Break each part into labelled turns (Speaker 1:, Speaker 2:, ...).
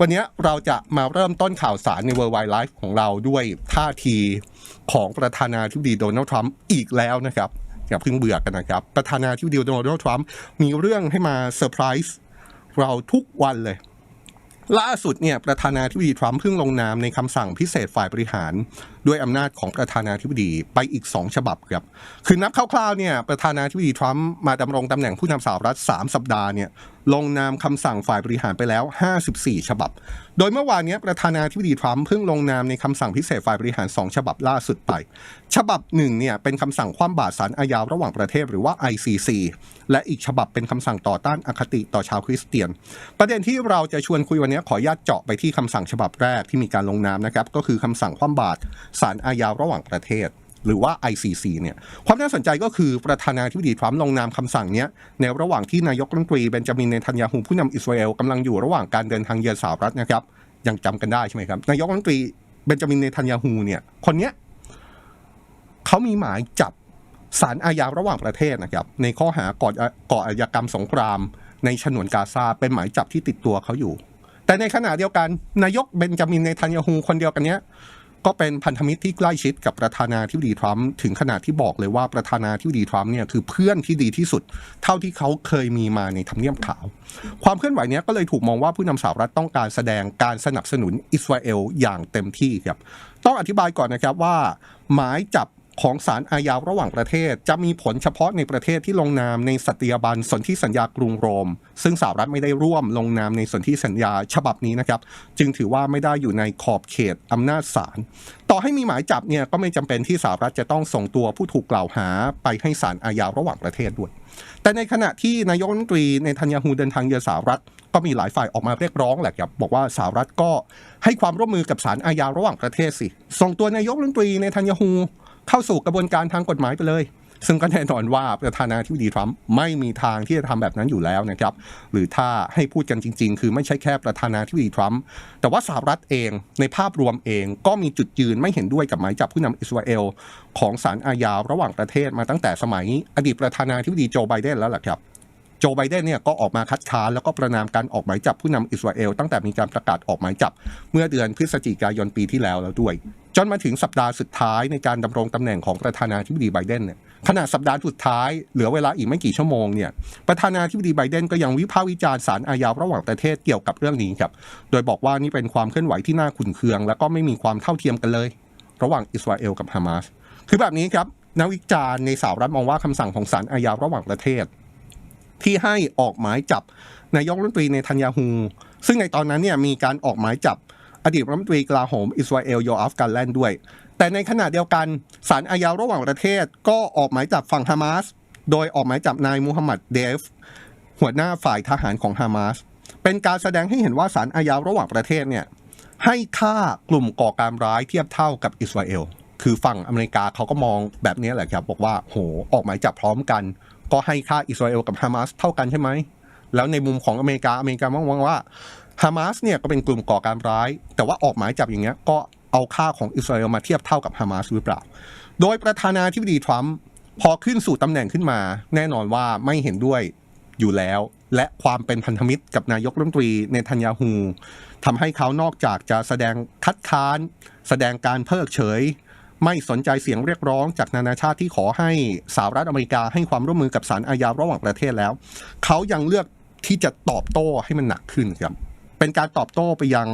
Speaker 1: วันนี้เราจะมาเริ่มต้นข่าวสารใน World Wide Life ของเราด้วยท่าทีของประธานาธิบดีโดนัลด์ทรัมป์อีกแล้วนะครับอย่าเพิ่งเบื่อกันนะครับ ประธานาธิบดีโดนัลด์ทรัมป์มีเรื่องให้มาเซอร์ไพรส์เราทุกวันเลย ล่าสุดเนี่ยประธานาธิบดีทรัมป์เพิ่งลงนามในคำสั่งพิเศษฝ่ายบริหาร ด้วยอำนาจของประธานาธิบดีไปอีก 2 ฉบับครับ คือนับคร่าวๆเนี่ยประธานาธิบดีทรัมป์มาดำรงตำแหน่งผู้นำสหรัฐ 3 สัปดาห์เนี่ยลงนามคำสั่งฝ่ายบริหารไปแล้ว 54 ฉบับ โดยเมื่อวานเนี้ยประธานาธิบดีทรัมป์เพิ่งลงนามในคำสั่งพิเศษฝ่ายบริหาร 2 ฉบับล่าสุดไป ฉบับหนึ่งเนี่ยเป็นคำสั่งคว่ำบาตรศาลอาญาระหว่างประเทศหรือว่า ICC และอีกฉบับเป็นคำสั่งต่อต้านอคติต่อชาวคริสเตียน ประเด็นที่เราจะชวนคุยวันนี้ขออนุญาตเจาะไปที่คำสั่งฉบับแรกที่มีการลงนามนะครับก็คือคำสั่งคว่ำบาตรศาลอาญาระหว่างประเทศ หรือว่า ICC เนี่ยความน่าสนใจก็คือประธานาธิบดีทรัมป์ลงนามคำสั่งเนี้ยในระหว่างที่นายกรัฐมนตรีเบนจามินเนทันยาฮูผู้นำอิสราเอลกำลังอยู่ระหว่างการเดินทางเยือนสหรัฐนะครับยังจำกันได้ใช่ไหมครับนายกรัฐมนตรีเบนจามินเนทันยาฮูเนี่ยคนเนี้ยเขามีหมายจับศาลอาญาระหว่างประเทศนะครับในข้อหาก่อก่ออาญากรรมสงคราม ในฉนวนกาซาเป็นหมายจับที่ติดตัวเขาอยู่ แต่ในขณะเดียวกันนายกเบนจามินเนทันยาฮูคนเดียวกันเนี้ย ก็เป็นพันธมิตรที่ใกล้ชิดกับประธานาธิบดีทรัมป์ถึงขนาดที่บอกเลยว่าประธานาธิบดีทรัมป์เนี่ยคือเพื่อนที่ดีที่สุด เท่าที่เขาเคยมีมาในทำเนียบขาว ความเคลื่อนไหวเนี้ยก็เลยถูกมองว่าผู้นำสหรัฐต้องการแสดงการสนับสนุนอิสราเอลอย่างเต็มที่ครับต้องอธิบายก่อนนะครับว่า หมายจับ ของศาลอาญาระหว่างประเทศ จะมีผลเฉพาะในประเทศที่ลงนามในสัตยาบันสนธิสัญญากรุงโรม ซึ่งสหรัฐไม่ได้ร่วมลงนามในสนธิสัญญาฉบับนี้นะครับ จึงถือว่าไม่ได้อยู่ในขอบเขตอำนาจศาลต่อให้มีหมายจับเนี่ยก็ไม่จำเป็นที่สหรัฐจะต้องส่งตัวผู้ถูกกล่าวหาไปให้ศาลอาญาระหว่างประเทศด้วย แต่ในขณะที่นายกรัฐมนตรีในทันยาฮูเดินทางเยือนสหรัฐก็มีหลายฝ่ายออกมาเรียกร้องแหละครับบอกว่าสหรัฐก็ให้ความร่วมมือกับศาลอาญาระหว่างประเทศสิส่งตัวนายกรัฐมนตรีในทันยาฮู เข้าสู่กระบวนการทางกฎหมายไปเลย ซึ่งก็แน่นอนว่าประธานาธิบดีทรัมป์ไม่มีทางที่จะทำแบบนั้นอยู่แล้วนะครับ หรือถ้าให้พูดกันจริง ๆ คือไม่ใช่แค่ประธานาธิบดีทรัมป์แต่ว่าสหรัฐเองในภาพรวมเองก็มีจุดยืนไม่เห็นด้วยกับหมายจับผู้นำอิสราเอลของศาลอาญาระหว่างประเทศมาตั้งแต่สมัยอดีตประธานาธิบดีโจไบเดนแล้วล่ะครับ จไบเดนเนี่ยก็ออกมาคัดค้านแล้วก็ประนามการออกหมายจับผู้นำอิสราเอลตั้งแต่มีการประกาศออกหมายจับ เมื่อเดือนพฤศจิกายนปีที่แล้วแล้วด้วย จนมาถึงสัปดาห์สุดท้ายในการดำรงตำแหน่งของประธานาธิบดีไบเดนเนี่ยขณะสัปดาห์สุดท้ายเหลือเวลาอีกไม่กี่ชั่วโมงเนี่ยประธานาธิบดีไบเดนก็ยังวิพากษ์วิจารณ์ศาลอาญาระหว่างประเทศเกี่ยวกับเรื่องนี้ครับโดยบอกว่านี่เป็นความเคลื่อนไหวที่น่าขุ่นเคือง และก็ไม่มีความเท่าเทียมกันเลย ระหว่างอิสราเอลกับฮามาสคือแบบนี้ครับนักวิจารณ์ในสหรัฐมองว่าคำสั่งของศาลอาญาระหว่างประเทศ ที่ให้ออกหมายจับนายกรัฐมนตรีในทันยาฮูซึ่งในตอนนั้นเนี่ยมีการออกหมายจับอดีตรัฐมนตรีกลาโหมอิสราเอลโยอาฟกันแลนด์ด้วย แต่ในขณะเดียวกันศาลอาญาระหว่างประเทศก็ออกหมายจับฝั่งฮามาสโดยออกหมายจับนายมูฮัมหมัดเดฟ หัวหน้าฝ่ายทหารของฮามาสเป็นการแสดงให้เห็นว่าศาลอาญาระหว่างประเทศเนี่ยให้ค่ากลุ่มก่อการร้ายเทียบเท่ากับอิสราเอล คือฝั่งอเมริกาเขาก็มองแบบนี้แหละครับบอกว่าโหออกหมายจับพร้อมกัน ก็ให้ค่าอิสราเอลกับฮามาสเท่ากันใช่ไหม แล้วในมุมของอเมริกาอเมริกามองว่าฮามาสเนี่ยก็เป็นกลุ่มก่อการร้าย แต่ว่าออกหมายจับอย่างเงี้ยก็เอาค่าของอิสราเอลมาเทียบเท่ากับฮามาสหรือเปล่า โดยประธานาธิบดีทรัมป์พอขึ้นสู่ตำแหน่งขึ้นมา แน่นอนว่าไม่เห็นด้วยอยู่แล้ว และความเป็นพันธมิตรกับนายกรัฐมนตรีเนทันยาฮูทำให้เขานอกจากจะแสดงคัดค้าน แสดงการเพิกเฉย ไม่สนใจเสียงเรียกร้องจากนานาชาติที่ขอให้สหรัฐอเมริกาให้ความร่วมมือกับศาลอาญาระหว่างประเทศแล้ว เขายังเลือกที่จะตอบโต้ให้มันหนักขึ้นครับเป็นการตอบโต้ไปยัง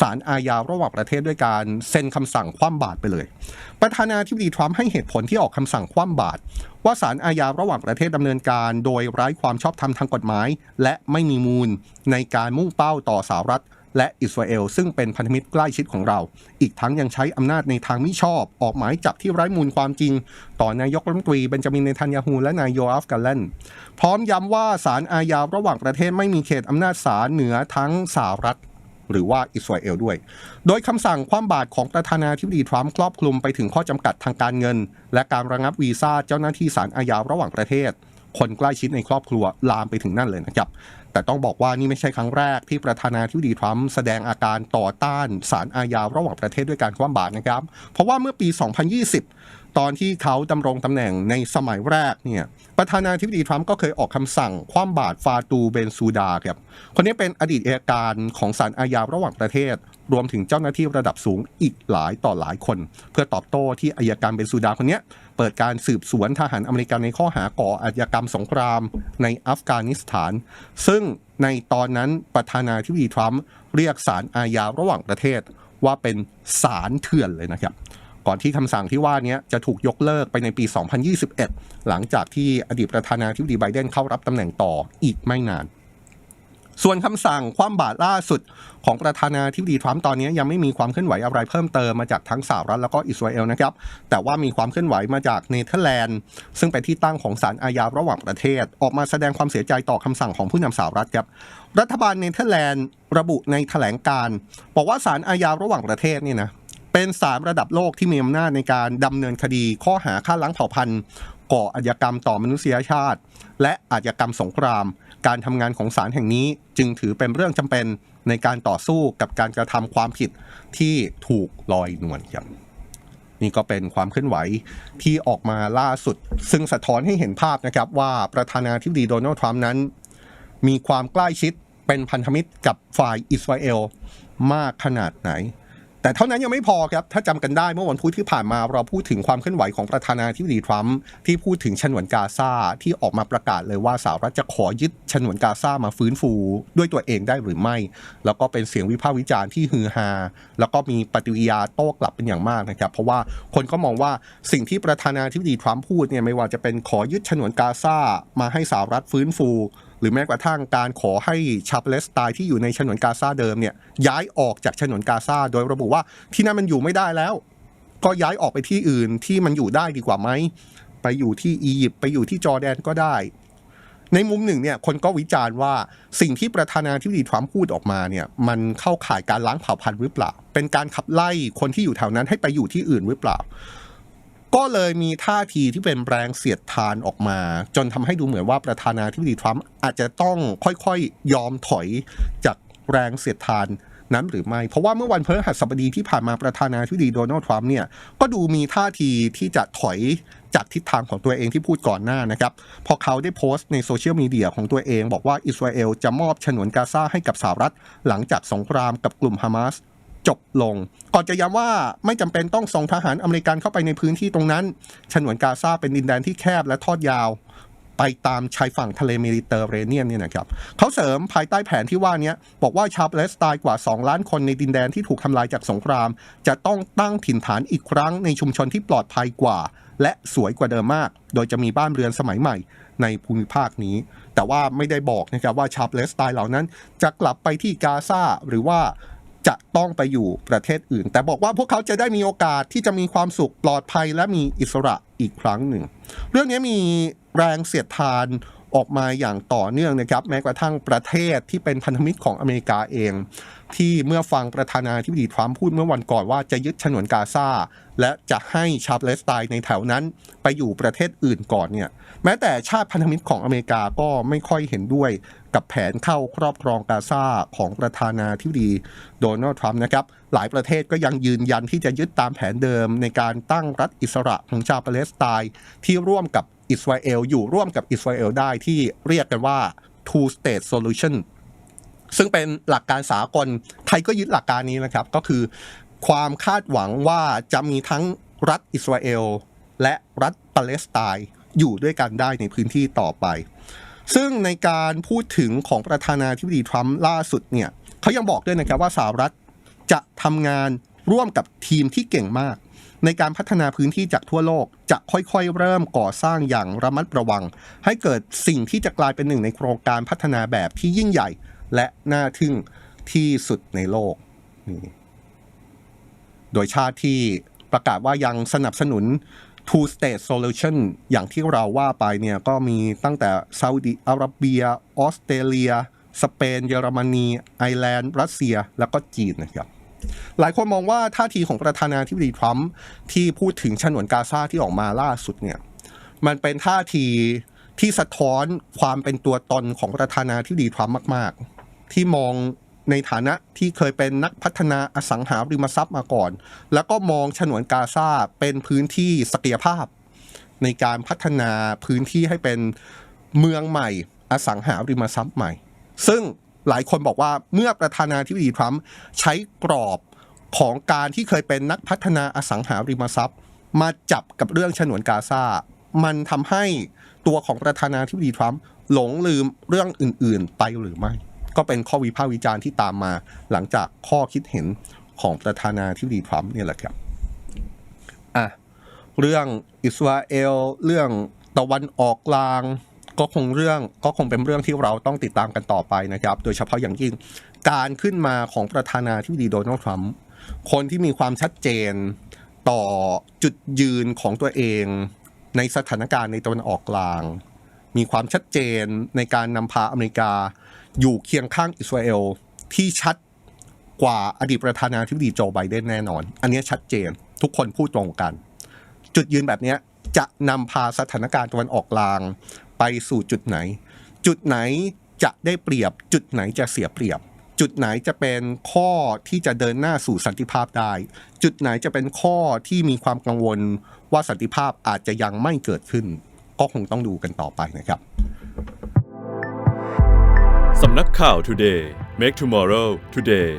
Speaker 1: ศาลอาญาระหว่างประเทศด้วยการเซ็นคำสั่งคว่ำบาตรไปเลย ประธานาธิบดีทรัมป์ให้เหตุผลที่ออกคำสั่งคว่ำบาตรว่าศาลอาญาระหว่างประเทศดำเนินการโดยไร้ความชอบธรรมทางกฎหมาย และไม่มีมูลในการมุ่งเป้าต่อสหรัฐ และอิสราเอลซึ่งเป็นพันธมิตรใกล้ชิดของเรา อีกทั้งยังใช้อำนาจในทางมิชอบ ออกหมายจับที่ไร้มูลความจริง ต่อนายกรัฐมนตรีเบนจามินเนทันยาฮูและนายโยอาฟกันแลนพร้อมย้ำว่าศาลอาญาระหว่างประเทศไม่มีเขตอำนาจศาลเหนือทั้งสหรัฐหรือว่าอิสราเอลด้วย โดยคำสั่งคว่ำบาตรของประธานาธิบดีทรัมป์ครอบคลุมไปถึงข้อจำกัดทางการเงิน และการระงับวีซ่าเจ้าหน้าที่ศาลอาญาระหว่างประเทศ คนใกล้ชิดในครอบครัวลามไปถึงนั่นเลยนะครับ แต่ต้องบอกว่านี่ไม่ใช่ครั้งแรกที่ประธานาธิบดีทรัมป์แสดงอาการต่อต้านสารอาญาระหว่างประเทศด้วยการคว่ำบาตรนะครับ เพราะว่าเมื่อปี 2020 ตอนที่เขาดำรงตำแหน่งในสมัยแรกเนี่ยประธานาธิบดีทรัมป์ก็เคยออกคำสั่ง คว่ำบาตรฟาตูเบนซูดาครับคนนี้เป็นอดีตเอัยการของศาลอาญาระหว่างประเทศ รวมถึงเจ้าหน้าที่ระดับสูงอีกหลายต่อหลายคน เพื่อตอบโต้ที่อายการเบนซูดาคนนี้เปิดการสืบสวนทหารอเมริกันในข้อหาก่ออาชญากรรมสงครามในอัฟกานิสถาน ซึ่งในตอนนั้นประธานาธิบดีทรัมป์เรียกศาลอาญาระหว่างประเทศว่าเป็นศาลเถื่อนเลยนะครับ ก่อนที่คำสั่งที่ว่านี้จะถูกยกเลิกไปในปี 2021 หลังจากที่อดีตประธานาธิบดีไบเดนเข้ารับตำแหน่งต่ออีกไม่นาน ส่วนคำสั่งคว่ำบาตรล่าสุดของประธานาธิบดีทรัมป์ตอนนี้ยังไม่มีความเคลื่อนไหวอะไรเพิ่มเติมมาจากทั้งสหรัฐแล้วก็อิสราเอลนะครับ แต่ว่ามีความเคลื่อนไหวมาจากเนเธอร์แลนด์ ซึ่งเป็นที่ตั้งของศาลอาญาระหว่างประเทศ ออกมาแสดงความเสียใจต่อคำสั่งของผู้นำสหรัฐครับ รัฐบาลเนเธอร์แลนด์ระบุในแถลงการ์บอกว่าศาลอาญาระหว่างประเทศนี่นะ เป็นศาลระดับโลกที่มีอำนาจในการดำเนินคดีข้อหาฆ่าล้างเผ่าพันธุ์ ก่ออาชญากรรมต่อมนุษยชาติ และอาชญากรรมสงคราม การทำงานของศาลแห่งนี้จึงถือเป็นเรื่องจำเป็นในการต่อสู้กับการกระทำความผิดที่ถูกลอยนวลครับนี่ก็เป็นความเคลื่อนไหวที่ออกมาล่าสุด ซึ่งสะท้อนให้เห็นภาพนะครับว่าประธานาธิบดีโดนัลด์ทรัมป์นั้น มีความใกล้ชิดเป็นพันธมิตรกับฝ่ายอิสราเอลมากขนาดไหน แต่เท่านั้นยังไม่พอครับ ถ้าจำกันได้เมื่อวันพุธที่ผ่านมาเราพูดถึงความเคลื่อนไหวของประธานาธิบดีทรัมป์ที่พูดถึงฉนวนกาซาที่ออกมาประกาศเลยว่าสหรัฐจะขอยึดฉนวนกาซามาฟื้นฟู ด้วยตัวเองได้หรือไม่ แล้วก็เป็นเสียงวิพากษ์วิจารณ์ที่ฮือฮาแล้วก็มีปฏิกิริยาโต้กลับเป็นอย่างมากนะครับ เพราะว่าคนก็มองว่าสิ่งที่ประธานาธิบดีทรัมป์พูดเนี่ยไม่ว่าจะเป็นขอยึดฉนวนกาซามาให้สหรัฐฟื้นฟู รือแม้กระทั่งการขอให้ชาวปเลสไตน์ที่อยู่ในฉนวนกาซาเดิมเนี่ยย้ายออกจากฉนวนกาซาโดยระบุว่าที่นั่นมันอยู่ไม่ได้แล้ว ก็ย้ายออกไปที่อื่นที่มันอยู่ได้ดีกว่าไหมไปอยู่ที่อียิปต์ไปอยู่ที่จอร์แดนก็ได้ ในมุมหนึ่งเนี่ยคนก็วิจารณ์ว่าสิ่งที่ประธานาธิบดีทรัมป์พูดออกมาเนี่ยมันเข้าข่ายการล้างเผ่าพันธุ์หรือเปล่า เป็นการขับไล่คนที่อยู่แถวนั้นให้ไปอยู่ที่อื่นหรือเปล่า ก็เลยมีท่าทีที่เป็นแรงเสียดทานออกมา จนทำให้ดูเหมือนว่าประธานาธิบดีทรัมป์อาจจะต้องค่อยๆยอมถอยจากแรงเสียดทานนั้นหรือไม่ เพราะว่าเมื่อวันพฤหัสบดีที่ผ่านมาประธานาธิบดีโดนัลด์ทรัมป์เนี่ยก็ดูมีท่าทีที่จะถอยจากทิศทางของตัวเองที่พูดก่อนหน้านะครับ พอเขาได้โพสต์ในโซเชียลมีเดียของตัวเอง บอกว่าอิสราเอลจะมอบฉนวนกาซาให้กับสหรัฐ หลังจากสงครามกับกลุ่มฮามาส จบลง ก่อนจะย้ำว่าไม่จำเป็นต้องส่งทหารอเมริกันเข้าไปในพื้นที่ตรงนั้น ฉนวนกาซาเป็นดินแดนที่แคบและทอดยาว ไปตามชายฝั่งทะเลเมดิเตอร์เรเนียนเนี่ยนะครับเขาเสริมภายใต้แผนที่ว่านี้บอกว่าชาวปาเลสไตน์กว่า 2 ล้านคนในดินแดนที่ถูกทำลายจากสงคราม จะต้องตั้งถิ่นฐานอีกครั้งในชุมชนที่ปลอดภัยกว่า และสวยกว่าเดิมมาก โดยจะมีบ้านเรือนสมัยใหม่ในภูมิภาคนี้ แต่ว่าไม่ได้บอกนะครับว่าชาวปาเลสไตน์เหล่านั้นจะกลับไปที่กาซาหรือว่า จะต้องไปอยู่ประเทศอื่น แต่บอกว่าพวกเขาจะได้มีโอกาสที่จะมีความสุขปลอดภัยและมีอิสระอีกครั้งหนึ่ง เรื่องนี้มีแรงเสียดทาน ออกมาอย่างต่อเนื่องนะครับแม้กระทั่งประเทศที่เป็นพันธมิตรของอเมริกาเอง ที่เมื่อฟังประธานาธิบดีทรัมป์พูดเมื่อวันก่อนว่าจะยึดฉนวนกาซาและจะให้ชาวปาเลสไตน์ในแถวนั้นไปอยู่ประเทศอื่นก่อนเนี่ยแม้แต่ชาติพันธมิตรของอเมริกาก็ไม่ค่อยเห็นด้วยกับแผนเข้าครอบครองกาซาของประธานาธิบดีโดนัลด์ทรัมป์นะครับหลายประเทศก็ยังยืนยันที่จะยึดตามแผนเดิมในการตั้งรัฐอิสระของชาวปาเลสไตน์ที่ร่วมกับ อิสราเอลอยู่ร่วมกับอิสราเอลได้ที่เรียกกันว่า two state solution ซึ่งเป็นหลักการสากลไทยก็ยึดหลักการนี้นะครับ ก็คือความคาดหวังว่าจะมีทั้งรัฐอิสราเอลและรัฐปาเลสไตน์อยู่ด้วยกันได้ในพื้นที่ต่อไป ซึ่งในการพูดถึงของประธานาธิบดีทรัมป์ล่าสุดเนี่ยเขายังบอกด้วยนะครับว่าสหรัฐจะทำงานร่วมกับทีมที่เก่งมาก ในการพัฒนาพื้นที่จากทั่วโลกจะค่อยๆ เริ่มก่อสร้างอย่างระมัดระวัง ให้เกิดสิ่งที่จะกลายเป็นหนึ่งในโครงการพัฒนาแบบที่ยิ่งใหญ่ และน่าทึ่งที่สุดในโลกนี่โดยชาติที่ประกาศว่ายังสนับสนุน two state solution อย่างที่เราว่าไปเนี่ยก็มีตั้งแต่ซาอุดิอาระเบีย ออสเตรเลีย สเปน เยอรมนี ไอร์แลนด์ รัสเซีย แล้วก็จีนนะครับ หลายคนมองว่าท่าทีของประธานาธิบดีทรัมป์ที่พูดถึงฉนวนกาซาที่ออกมาล่าสุดเนี่ยมันเป็นท่าทีที่สะท้อนความเป็นตัวตนของประธานาธิบดีทรัมป์มาก ๆ ที่มองในฐานะที่เคยเป็นนักพัฒนาอสังหาริมทรัพย์มาก่อน แล้วก็มองฉนวนกาซาเป็นพื้นที่ศักยภาพ ในการพัฒนาพื้นที่ให้เป็นเมืองใหม่ อสังหาริมทรัพย์ใหม่ ซึ่ง หลายคนบอกว่าเมื่อประธานาธิบดีทรัมป์ใช้กรอบของการที่เคยเป็นนักพัฒนาอสังหาริมทรัพย์ มาจับกับเรื่องฉนวนกาซา มันทำให้ตัวของประธานาธิบดีทรัมป์หลงลืมเรื่องอื่น ๆ ไปหรือไม่ ก็เป็นข้อวิพากษ์วิจารณ์ที่ตามมา หลังจากข้อคิดเห็นของประธานาธิบดีทรัมป์เนี่ยแหละครับอะเรื่องอิสราเอล เรื่องตะวันออกกลาง ก็คงเรื่องก็คงเป็นเรื่องที่เราต้องติดตามกันต่อไปนะครับ โดยเฉพาะอย่างยิ่งการขึ้นมาของประธานาธิบดีโดนัลด์ทรัมป์คนที่มีความชัดเจนต่อจุดยืนของตัวเองในสถานการณ์ในตะวันออกกลาง มีความชัดเจนในการนำพาอเมริกา อยู่เคียงข้างอิสราเอลที่ชัดกว่าอดีตประธานาธิบดีโจไบเดนแน่นอน อันนี้ชัดเจนทุกคนพูดตรงกัน จุดยืนแบบนี้จะนำพาสถานการณ์ตะวันออกกลาง ไปสู่จุดไหน จุดไหนจะได้เปรียบ จุดไหนจะเสียเปรียบ จุดไหนจะเป็นข้อที่จะเดินหน้าสู่สันติภาพได้ จุดไหนจะเป็นข้อที่มีความกังวลว่าสันติภาพอาจจะยังไม่เกิดขึ้น ก็คงต้องดูกันต่อไปนะครับ
Speaker 2: สำนักข่าว Today Make Tomorrow Today